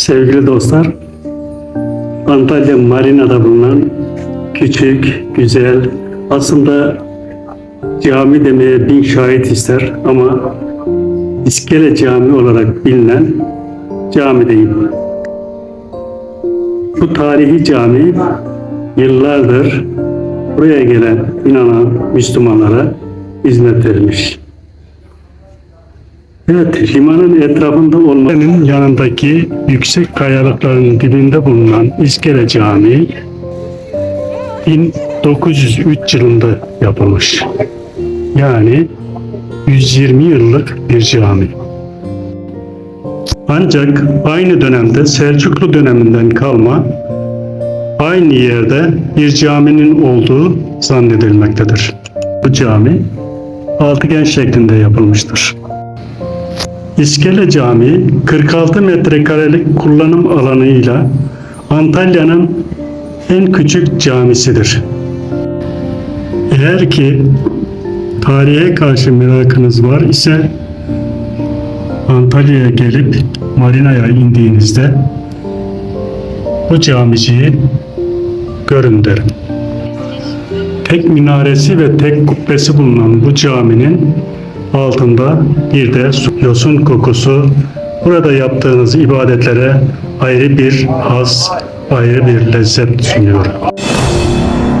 Sevgili dostlar, Antalya Marina'da bulunan küçük, güzel, aslında cami demeye bin şahit ister ama İskele Cami olarak bilinen camideyim. Bu tarihi cami yıllardır buraya gelen inanan Müslümanlara hizmet vermiş. Evet, limanın etrafında olmanın yanındaki yüksek kayalıkların dibinde bulunan İskele Camii 1903 yılında yapılmış. Yani 120 yıllık bir cami. Ancak aynı dönemde Selçuklu döneminden kalma aynı yerde bir caminin olduğu zannedilmektedir. Bu cami altıgen şeklinde yapılmıştır. İskele Camii 46 metrekarelik kullanım alanıyla Antalya'nın en küçük camisidir. Eğer ki tarihe karşı merakınız var ise Antalya'ya gelip marinaya indiğinizde bu camiciyi görün derim. Tek minaresi ve tek kubbesi bulunan bu caminin altında bir de su- yosun kokusu burada yaptığınız ibadetlere ayrı bir haz, ayrı bir lezzet sunuyor.